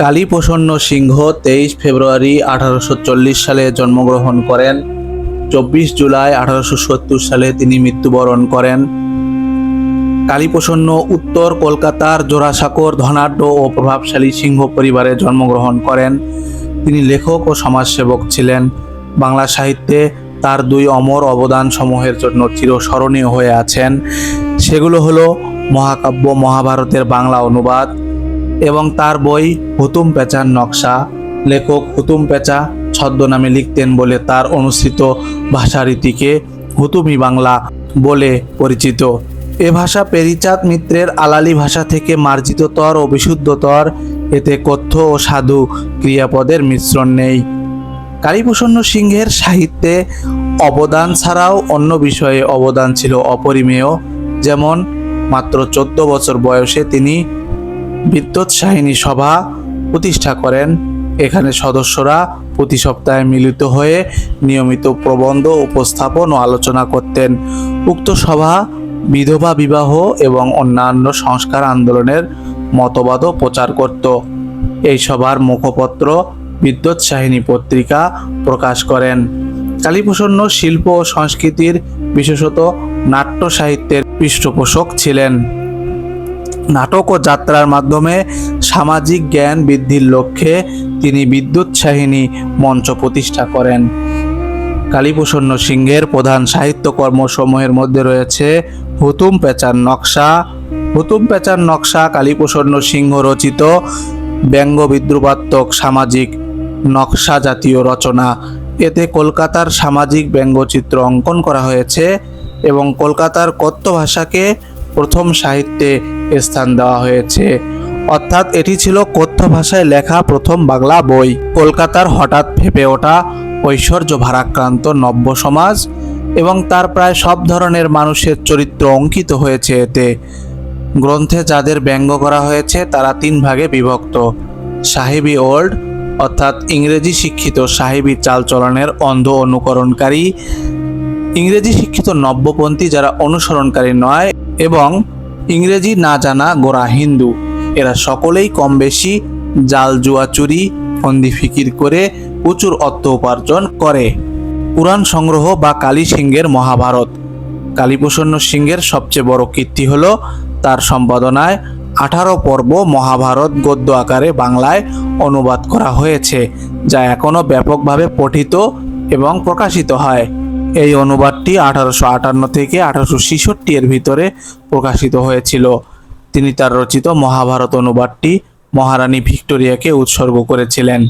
কালীপ্রসন্ন সিংহ তেইশ ফেব্রুয়ারি আঠারোশো চল্লিশ সালে জন্মগ্রহণ করেন। চব্বিশ জুলাই আঠারোশো সত্তর সালে তিনি মৃত্যুবরণ করেন। কালীপ্রসন্ন উত্তর কলকাতার জোড়াসাঁকোর ধনাঢ্য ও প্রভাবশালী সিংহ পরিবারে জন্মগ্রহণ করেন। তিনি লেখক ও সমাজসেবক ছিলেন। বাংলা সাহিত্যে তার দুই অমর অবদান সমূহের জন্য চিরস্মরণীয় হয়ে আছেন। সেগুলো হলো মহাকাব্য, মহাভারতের বাংলা অনুবাদ এবং তার বই হুতুম পেঁচার নকশা। লেখক হুতুম পেঁচা ছদ্মনামে লিখতেন বলে তার অনুসৃত ভাষারীতিকে হুতুমি বাংলা বলে পরিচিত। এ ভাষা পেরিচাঁদ মিত্রের আলালি ভাষা থেকে মার্জিততর ও বিশুদ্ধতর এতে কথ্য ও সাধু ক্রিয়াপদের মিশ্রণ নেই। কালীপ্রসন্ন সিংহের সাহিত্যে অবদান ছাড়াও অন্য বিষয়ে অবদান ছিল অপরিমেয়। যেমন, মাত্র চোদ্দ বছর বয়সে তিনি বিদ্যোৎসাহিনী সভা প্রতিষ্ঠা করেন। এখানে সদস্যরা প্রতি সপ্তাহে মিলিত হয়ে নিয়মিত প্রবন্ধ উপস্থাপন ও আলোচনা করতেন। উক্ত সভা বিধবা বিবাহ এবং অন্যান্য সংস্কার আন্দোলনের মতবাদও প্রচার করত। এই সভার মুখপত্র বিদ্যোৎসাহিনী পত্রিকা প্রকাশ করেন। কালীপ্রসন্ন শিল্প ও সংস্কৃতির বিশেষত নাট্য সাহিত্যের পৃষ্ঠপোষক ছিলেন। নাটক ও যাত্রার মাধ্যমে সামাজিক জ্ঞান বৃদ্ধির লক্ষ্যে তিনি বিদ্যুৎসাহিনী মঞ্চ প্রতিষ্ঠা করেন। কালীপ্রসন্ন সিংহের প্রধান সাহিত্যকর্মসমূহের মধ্যে রয়েছে হুতুম পেঁচার নকশা। হুতুম পেঁচার নকশা কালীপ্রসন্ন সিংহ রচিত ব্যঙ্গ বিদ্রুপাত্মক সামাজিক নকশা জাতীয় রচনা। এতে কলকাতার সামাজিক ব্যঙ্গচিত্র অঙ্কন করা হয়েছে এবং কলকাতার কথ্য ভাষাকে প্রথম সাহিত্যে স্থান দেওয়া হয়েছে। অর্থাৎ এটি ছিল কথ্য ভাষায় লেখা প্রথম বাংলা বই। কলকাতার হঠাৎ ফেপে ওঠা ঐশ্বর্য ভারাক্রান্ত নব্য সমাজ এবং তার প্রায় সব ধরনের মানুষের চরিত্র অঙ্কিত হয়েছে এতে। গ্রন্থে যাদের ব্যঙ্গ করা হয়েছে, তারা তিন ভাগে বিভক্ত। সাহেবি ওল্ড, অর্থাৎ ইংরেজি শিক্ষিত সাহেবী চালচলনের অন্ধ অনুকরণকারী, ইংরেজি শিক্ষিত নব্যপন্থী যারা অনুসরণকারী নয়, এবং ইংরেজি না জানা গোড়া হিন্দু। এরা সকলেই কম বেশি জাল জুয়া চুরি, ফন্দি ফিকির করে প্রচুর অর্থ উপার্জন করে। পুরাণ সংগ্রহ বা কালী সিংহের মহাভারত। কালীপ্রসন্ন সিংহের সবচেয়ে বড় কীর্তি হল তার সম্পাদনায় আঠারো পর্ব মহাভারত গদ্য আকারে বাংলায় অনুবাদ করা হয়েছে, যা এখনও ব্যাপকভাবে পঠিত এবং প্রকাশিত হয়। এই অনুবাদটি আঠারোশো আটান্ন থেকে আঠারোশো ছেষট্টি এর ভিতরে প্রকাশিত হয়েছিল। তিনি তার রচিত মহাভারত অনুবাদটি মহারানী ভিক্টোরিয়াকে উৎসর্গ করেছিলেন।